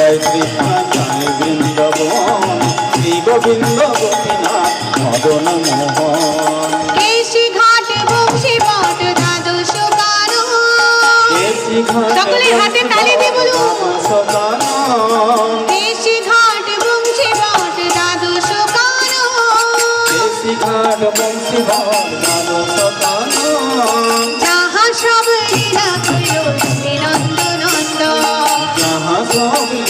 জয় কৃষ্ণ জয় বৃন্দবন শ্রী গোবিন্দ গোপীনাথ যাহা সব নন্দ নন্দ। যাহা সব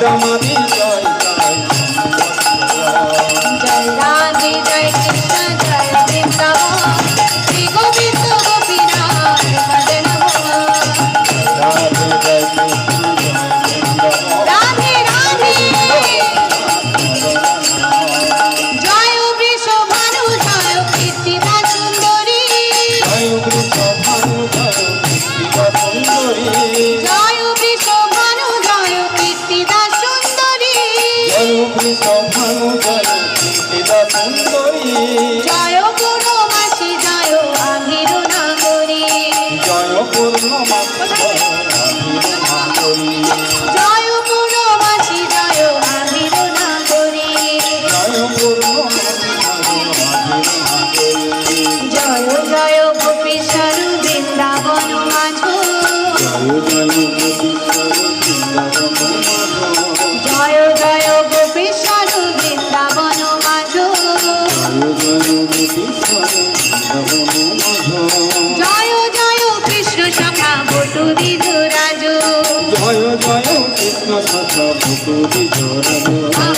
দামাদি জয়। সুন্দরী জয় পূর্ণমাসি জয় আমির নাগরী জয় পূর্ণমাসি। সুরি ঝরানো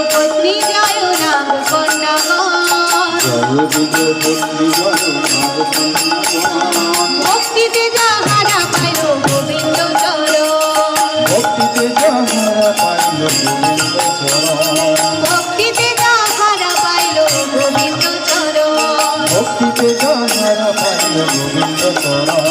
ভক্তিতে যাহারা পাইল গোবিন্দ চরণ। ভক্তিতে যাহারা পাইল গোবিন্দ চরণ। ভক্তিতে যাহারা পাইল গোবিন্দ চরণ। ভক্তিতে যাহারা পাইল গোবিন্দ চরণ।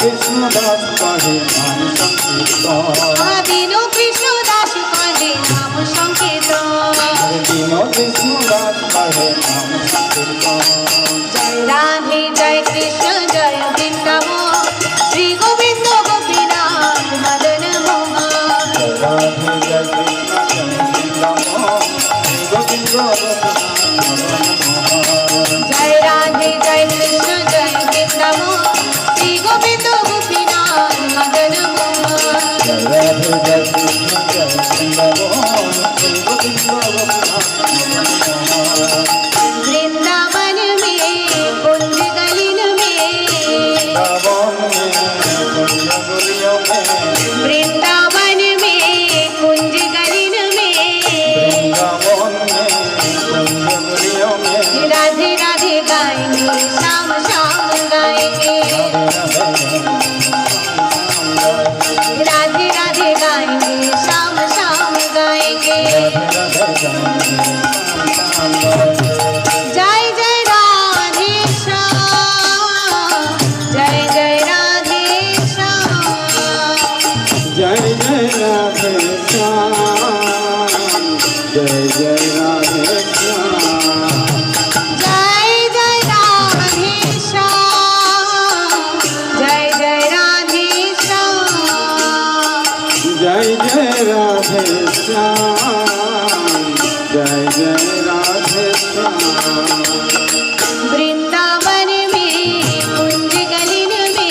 কৃষ্ণ দাস করে নাম সংকীর্তন। দিনু কৃষ্ণ দাস করে নাম সংকীর্তন। দিনু কৃষ্ণ দাস করে নাম সংকীর্তন। জয় রাম রাধে শ্যাম জয় জয় রাধে বৃন্দাবন মে কুঞ্জ গলিন মে।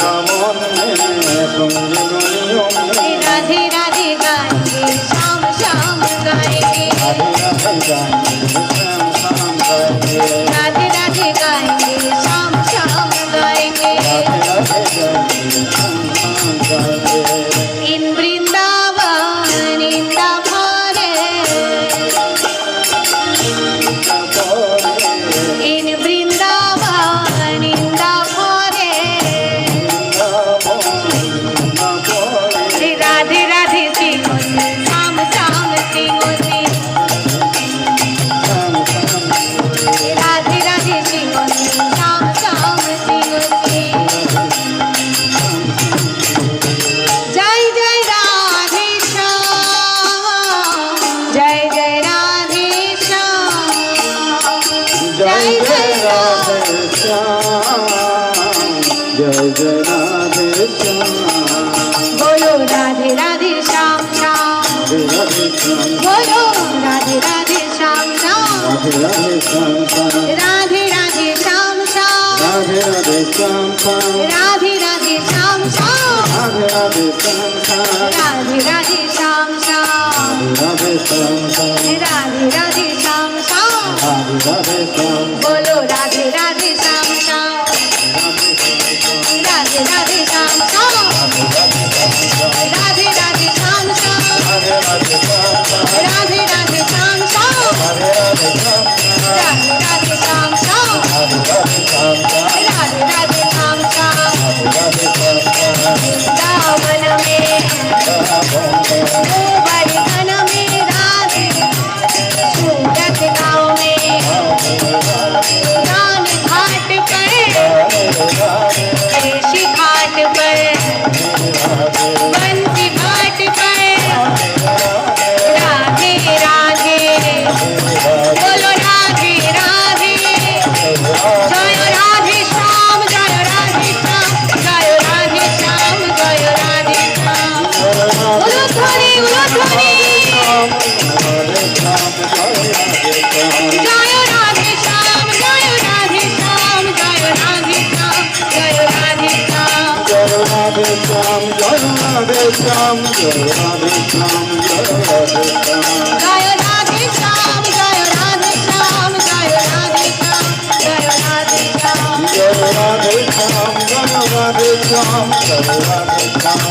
নমন মে কুঞ্জ গলিও মে। রাধে রাধে গায়ে শ্যাম শ্যাম গায়ে রাধে রাধে গায়ে শ্যাম শ্যাম গায়ে রাধে রাধে গায়ে শ্যাম শ্যাম গায়ে রাধে রাধে গায়ে শ্যাম শ্যাম গায়ে In breathing. রাধে শ্যাম রাধে রাধে শ্যাম রাধে রাধে শ্যাম রাধে রাধে শ্যাম রাধে রাধে শ্যাম রাধে রাধে শ্যাম রাধে রাধে শ্যাম রাধে রাধে রাধে শ্যাম রাধে রাধে শ্যাম বলো রাধে রাধে শ্যাম রাধে রাধে শ্যাম রাধে রাধে श्याम जय राधे श्याम जय Radhe Shyam Ram Ram Ram